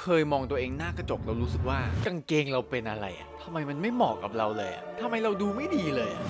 เคยมองตัวเองหน้ากระจกเรารู้สึกว่ากางเกงเราเป็นอะไรอะทำไมมันไม่เหมาะกับเราเลยอะทำไมเราดูไม่ดีเลยอะ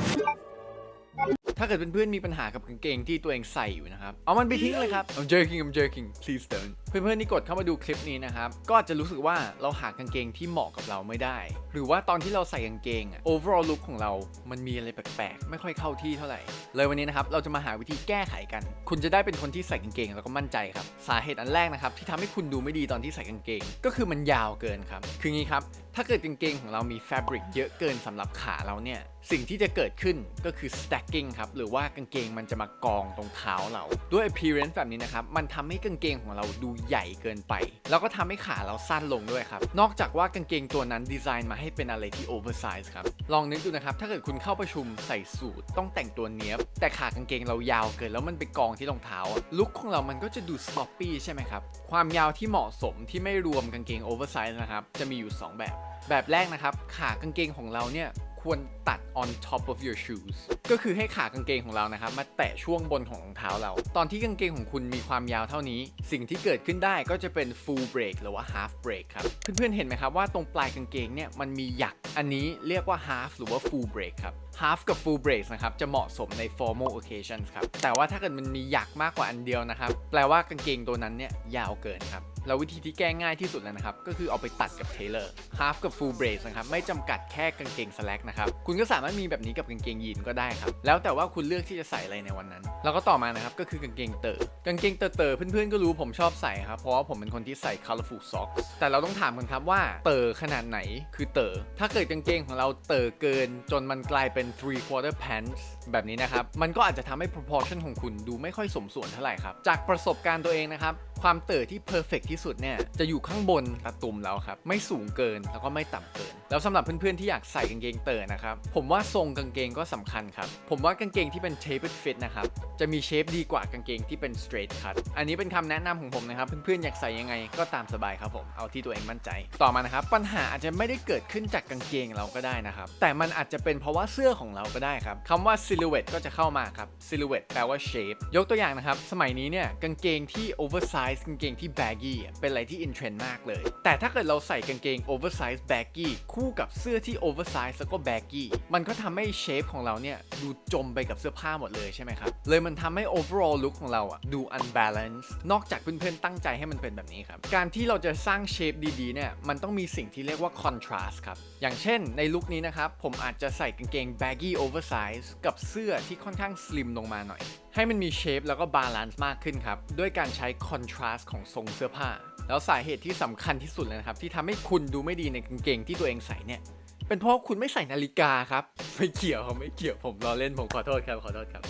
ถ้าเกิดเพื่อนๆมีปัญหากับกางเกงที่ตัวเองใส่อยู่นะครับ เอามันไปทิ้งเลยครับ I'm joking I'm joking please don't เพื่อนๆที่กดเข้ามาดูคลิปนี้นะครับ ก็อาจจะรู้สึกว่าเราหากางเกงที่เหมาะกับเราไม่ได้ หรือว่าตอนที่เราใส่กางเกงอะ overall look ของเรา มันมีอะไรแปลกๆ ไม่ค่อยเข้าที่เท่าไหร่ เลยวันนี้นะครับ เราจะมาหาวิธีแก้ไขกัน คุณจะได้เป็นคนที่ใส่กางเกงแล้วก็มั่นใจครับ สาเหตุอันแรกนะครับที่ทำให้คุณดูไม่ดีตอนที่ใส่กางเกง ก็คือมันยาวเกินครับ คืองี้ครับ ถ้าเกิดกางเกงของเรามีแฟบริกเยอะเกินสำหรับขาเราเนี่ย สิ่งที่จะเกิดขึ้นก็คือ stacking ครับ หรือว่ากางเกงมันจะมากองตรงเท้าเรา ด้วย appearance แบบนี้นะครับ มันทำให้กางเกงของเราดูใหญ่เกินไป แล้วก็ทำให้ขาเราสั้นลงด้วยครับ นอกจากว่ากางเกงตัวนั้นดีไซน์มาให้เป็นอะไรที่ oversize ครับ ลองนึกดูนะครับ ถ้าเกิดคุณเข้าประชุมใส่สูทต้องแต่งตัวเนี้ยบ แต่ขากางเกงเรายาวเกินแล้วมันไปกองที่รองเท้า ลุคของเรามันก็จะดู sloppy ใช่ไหมครับ ความยาวที่เหมาะสมที่ไม่รวมกางเกง oversize นะครับ จะมีอยู่ 2 แบบ แบบแรกนะครับ ขากางเกงของเราเนี่ย ควรตัด on top of your shoes ก็คือให้ขากางเกงของเรานะครับ มาแตะช่วงบนของรองเท้าเรา ตอนที่กางเกงของคุณมีความยาวเท่านี้ สิ่งที่เกิดขึ้นได้ก็จะเป็น full break หรือว่า half break ครับ เพื่อนๆเห็นไหมครับว่าตรงปลายกางเกงเนี่ยมันมีหยัก อันนี้เรียกว่า half หรือว่า full break ครับ half กับ full break นะครับ จะเหมาะสมใน formal occasions ครับ แต่ว่าถ้าเกิดมันมีหยักมากกว่าอันเดียวนะครับ แปลว่ากางเกงตัวนั้นเนี่ยยาวเกินครับ แล้ววิธีที่แก้ง่ายที่สุดแล้วนะครับ ก็คือเอาไปตัดกับเทเลอร์ half กับ full brace นะครับ ไม่จำกัดแค่กางเกง slack นะครับ คุณก็สามารถมีแบบนี้กับกางเกงยีนก็ได้ครับ แล้วแต่ว่าคุณเลือกที่จะใส่อะไรในวันนั้น แล้วก็ต่อมานะครับ ก็คือกางเกงเต๋อกางเกงเตอเต๋อเพื่อนๆก็รู้ผมชอบใส่ครับ เพราะว่าผมเป็นคนที่ใส่ colorful socks แต่เราต้องถามกันครับว่าเต๋อขนาดไหนคือเต๋อถ้าเกิดกางเกงของเราเต๋อเกินจนมันกลายเป็น three quarter pants แบบนี้นะครับ มันก็อาจจะทำให้ proportion ของคุณดูไม่ค่อยสมส่วนเท่าไหร่ครับ จากประสบการณ์ตัวเองนะครับ ความเต๋อที่ perfect ที่สุดเนี่ยจะอยู่ข้างบนตะตุ่มแล้วครับ ไม่สูงเกินแล้วก็ไม่ต่ำเกิน แล้วสำหรับเพื่อนๆที่อยากใส่กางเกงเต๋อนะครับ ผมว่าทรงกางเกงก็สำคัญครับ ผมว่ากางเกงที่เป็น tapered fit นะครับจะมีเชฟดีกว่ากางเกงที่เป็น straight cut อันนี้เป็นคำแนะนำของผมนะครับ เพื่อนๆอยากใส่ยังไงก็ตามสบายครับผมเอาที่ตัวเองมั่นใจ ต่อมานะครับปัญหาอาจจะไม่ได้เกิดขึ้นจากกางเกงเราก็ได้นะครับแต่มันอาจจะเป็นเพราะว่าเสื้อของเราก็ได้ครับคำว่า silhouette ก็จะเข้ามาครับ silhouette แปลว่า shape ยกตัวอย่างนะครับสมัยนี้เนี่ยกางเกงที่ oversize กางเกงที่ baggy อะเป็นอะไรที่ in trend มากเลย แต่ถ้าเกิดเราใส่กางเกง oversize baggy คู่กับเสื้อที่ oversize แล้วก็ baggy มันก็ทำให้ shape ของเราเนี่ยดูจมไปกับเสื้อผ้าหมดเลยใช่ไหมครับ เลยมันทำให้ overall look ของเราอะดู unbalanced นอกจากเพื่อนๆตั้งใจให้มันเป็นแบบนี้ครับ การที่เราจะสร้าง shape ดีๆเนี่ยมันต้องมีสิ่งที่เรียกว่า contrast ครับ อย่างเช่นในลุคนี้นะครับ ผมอาจจะใส่กางเกง baggy oversize กับเสื้อที่ค่อนข้าง slim ลงมาหน่อยให้มันมีเชฟแล้วก็บาลานซ์มากขึ้นครับ ด้วยการใช้ contrast ของทรงเสื้อผ้า แล้วสาเหตุที่สำคัญที่สุดเลยนะครับ ที่ทำให้คุณดูไม่ดีในกางเกงที่ตัวเองใส่เนี่ย เป็นเพราะคุณไม่ใส่นาฬิกาครับ ไม่เกี่ยวครับไม่เกี่ยวผมรอเล่นผมขอโทษครับขอโทษครับ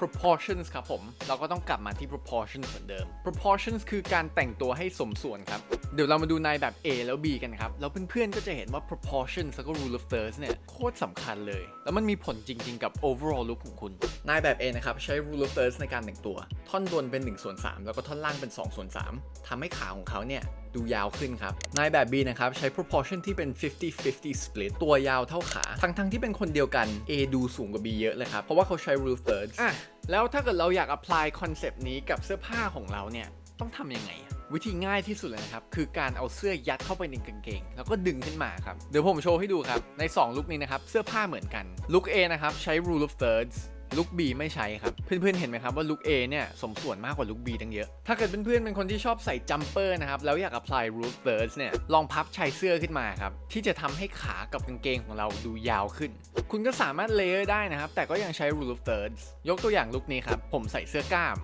proportions ครับผม เราก็ต้องกลับมาที่ proportions เหมือนเดิม proportions คือการแต่งตัวให้สมส่วนครับ เดี๋ยวเรามาดูในแบบ A แล้ว B กันครับ แล้วเพื่อนๆก็จะเห็นว่า proportions แล้วก็ rule of thirds เนี่ย โคตรสำคัญเลย แล้วมันมีผลจริงๆกับ overall look ของคุณนายแบบ A นะครับ ใช้ rule of thirds ในการแต่งตัว ท่อนบนเป็น1ส่วน3แล้วก็ท่อนล่างเป็น2ส่วน3ทำให้ขาของเขาเนี่ยดูยาวขึ้นครับ นายแบบ B นะครับ ใช้ proportion ที่เป็น 50-50 split ตัวยาวเท่าขา ทั้งๆที่เป็นคนเดียวกัน A ดูสูงกว่า B เยอะเลยครับ เพราะว่าเขาใช้ rule of thirds อะแล้วถ้าเกิดเราอยาก apply คอนเซปต์นี้กับเสื้อผ้าของเราเนี่ย ต้องทำยังไงอะ วิธีง่ายที่สุดเลยนะครับคือการเอาเสื้อยัดเข้าไปในกางเกง แล้วก็ดึงขึ้นมาครับเดี๋ยวผมโชว์ให้ดูครับใน 2 ลุคนี้นะครับเสื้อผ้าเหมือนกันลุค A นะครับใช้ rule of thirds ลุค B ไม่ใช้ครับ เพื่อนๆ เห็นไหมครับว่าลุค A เนี่ยสมส่วนมากกว่าลุค B ตั้งเยอะ ถ้าเกิดเพื่อนๆ เป็นคนที่ชอบใส่จัมเปอร์นะครับ แล้วอยาก apply rule of thirds เนี่ย ลองพับชายเสื้อขึ้นมาครับ ที่จะทำให้ขากับกางเกงของเราดูยาวขึ้น คุณก็สามารถเลเยอร์ได้นะครับ แต่ก็ยังใช้ rule of thirds ยกตัวอย่างลุคนี้ครับ ผมใส่เสื้อกล้าม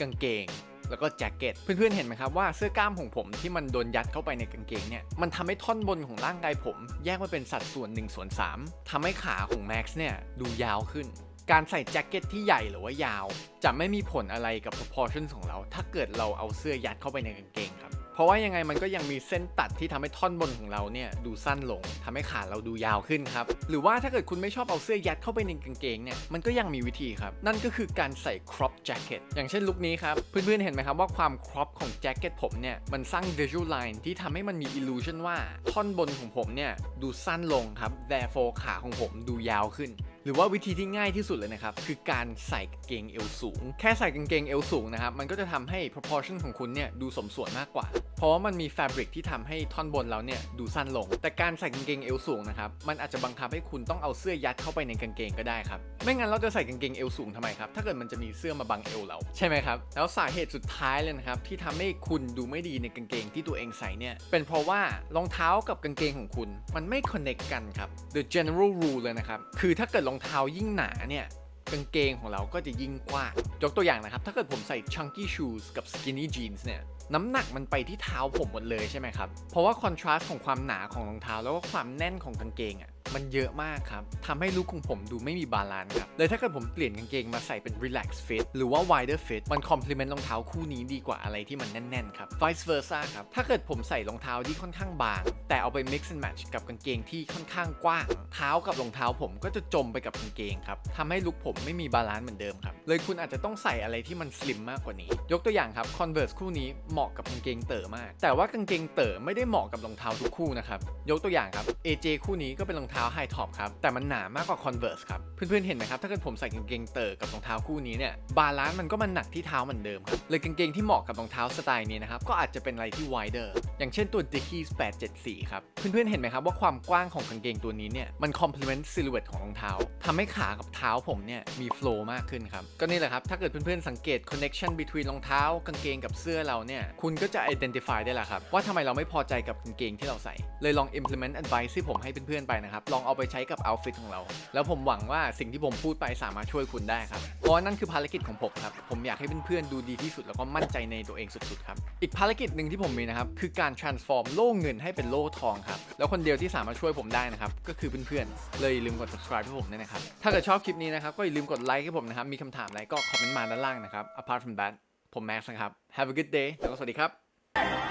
กางเกง แล้วก็แจ็คเก็ต เพื่อนๆเห็นไหมครับว่าเสื้อกล้ามของผมที่มันโดนยัดเข้าไปในกางเกงเนี่ย มันทำให้ท่อนบนของร่างกายผม แยกมาเป็นสัดส่วน1ส่วน3ทำให้ขาของแม็กซ์เนี่ยดูยาวขึ้น การใส่แจ็คเก็ตที่ใหญ่หรือว่ายาว จะไม่มีผลอะไรกับ proportion ของเรา ถ้าเกิดเราเอาเสื้อยัดเข้าไปในกางเกงครับ เพราะว่ายังไงมันก็ยังมีเส้นตัดที่ทำให้ท่อนบนของเราเนี่ยดูสั้นลงทำให้ขาเราดูยาวขึ้นครับ หรือว่าถ้าเกิดคุณไม่ชอบเอาเสื้อยัดเข้าไปในกางเกงเนี่ยมันก็ยังมีวิธีครับ นั่นก็คือการใส่ crop jacket อย่างเช่นลุคนี้ครับ เพื่อนๆเห็นไหมครับว่าความ crop ของแจ็คเก็ตผมเนี่ยมันสร้าง visual line ที่ทำให้มันมี illusion ว่าท่อนบนของผมเนี่ยดูสั้นลงครับ therefore ขาของผมดูยาวขึ้น หรือว่าวิธีที่ง่ายที่สุดเลยนะครับ คือการใส่กางเกงเอวสูง แค่ใส่กางเกงเอวสูงนะครับ มันก็จะทำให้ proportion ของคุณเนี่ยดูสมส่วนมากกว่า เพราะว่ามันมี fabric ที่ทำให้ท่อนบนเราเนี่ยดูสั้นลง แต่การใส่กางเกงเอวสูงนะครับ มันอาจจะบังคับให้คุณต้องเอาเสื้อยัดเข้าไปในกางเกงก็ได้ครับ ไม่งั้นเราจะใส่กางเกงเอวสูงทำไมครับ ถ้าเกิดมันจะมีเสื้อมาบังเอวเราใช่ไหมครับ แล้วสาเหตุสุดท้ายเลยนะครับที่ทำให้คุณดูไม่ดีในกางเกงที่ตัวเองใส่เนี่ย เป็นเพราะว่ารองเท้ากับกางเกงของคุณ มันไม่ connect กันครับ the general rule เลยนะครับ คือถ้าเกิดรองเท้ายิ่งหนาเนี่ยกางเกงของเราก็จะยิ่งกว้างยกตัวอย่างนะครับ ถ้าเกิดผมใส่ chunky shoes กับ skinny jeans เนี่ยน้ำหนักมันไปที่เท้าผมหมดเลยใช่ไหมครับ เพราะว่าคอนทราสต์ของความหนาของรองเท้าแล้วก็ความแน่นของกางเกงอะ มันเยอะมากครับทำให้ลุคของผมดูไม่มีบาลานซ์ครับเลยถ้าเกิดผมเปลี่ยนกางเกงมาใส่เป็น relax fit หรือว่า wider fit มัน complement รองเท้าคู่นี้ดีกว่าอะไรที่มันแน่นๆครับ vice versa ครับ ถ้าเกิดผมใส่รองเท้าที่ค่อนข้างบาง แต่เอาไป mix and match กับกางเกงที่ค่อนข้างกว้าง เท้ากับรองเท้าผมก็จะจมไปกับกางเกงครับทำให้ลุคผมไม่มีบาลานซ์เหมือนเดิมครับ เลยคุณอาจจะต้องใส่อะไรที่มัน slim มากกว่านี้ ยกตัวอย่างครับ converse คู่นี้เหมาะกับกางเกงเต๋อมาก แต่ว่ากางเกงเต๋อไม่ได้เหมาะกับรองเท้าทุกคู่นะครับ ยกตัวอย่างครับ AJ คู่นี้ก็เป็นรองเท้า high top ครับ แต่มันหนามากกว่า Converse ครับ เพื่อนๆ เห็นไหมครับ ถ้าเกิดผมใส่กางเกงเต๋อกับรองเท้าคู่นี้เนี่ย บาลานซ์มันก็มันหนักที่เท้าเหมือนเดิมครับ เลยกางเกงที่เหมาะกับรองเท้าสไตล์นี้นะครับ ก็อาจจะเป็นอะไรที่ wider อย่างเช่นตัว Dickies 874 ครับ เพื่อนๆ เห็นไหมครับว่าความกว้างของกางเกงตัวนี้เนี่ย มัน complement silhouette ของรองเท้าทำให้ขากับเท้าผมเนี่ย มี flow มากขึ้นครับ ก็นี่แหละครับ ถ้าเกิดเพื่อนๆ สังเกต connection between รองเท้ากางเกงกับเสื้อเราเนี่ย คุณก็จะ identify ได้แหละครับ ว่าทำไมเราไม่พอใจกับกางเกงที่เราใส่ เลยลอง implement advice ที่ผมให้เพื่อนๆ ไปนะครับลองเอาไปใช้กับ outfit ของเรา แล้วผมหวังว่าสิ่งที่ผมพูดไปสามารถช่วยคุณได้ครับ เพราะว่านั่นคือภารกิจของผมครับ ผมอยากให้เพื่อนๆดูดีที่สุดแล้วก็มั่นใจในตัวเองสุดๆครับ อีกภารกิจหนึ่งที่ผมมีนะครับคือการ transform โล่เงินให้เป็นโล่ทองครับ แล้วคนเดียวที่สามารถช่วยผมได้นะครับก็คือเพื่อนๆ เลยลืมกด subscribe ให้ผมด้วยนะครับ ถ้าเกิดชอบคลิปนี้นะครับก็อย่าลืมกดไลค์ให้ผมนะครับ มีคำถามอะไรก็คอมเมนต์มาด้านล่างนะครับ apart from that ผมแม็กซ์นะครับ have a good day แล้วก็สวัสดีครับ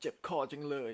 เจ็บคอจังเลย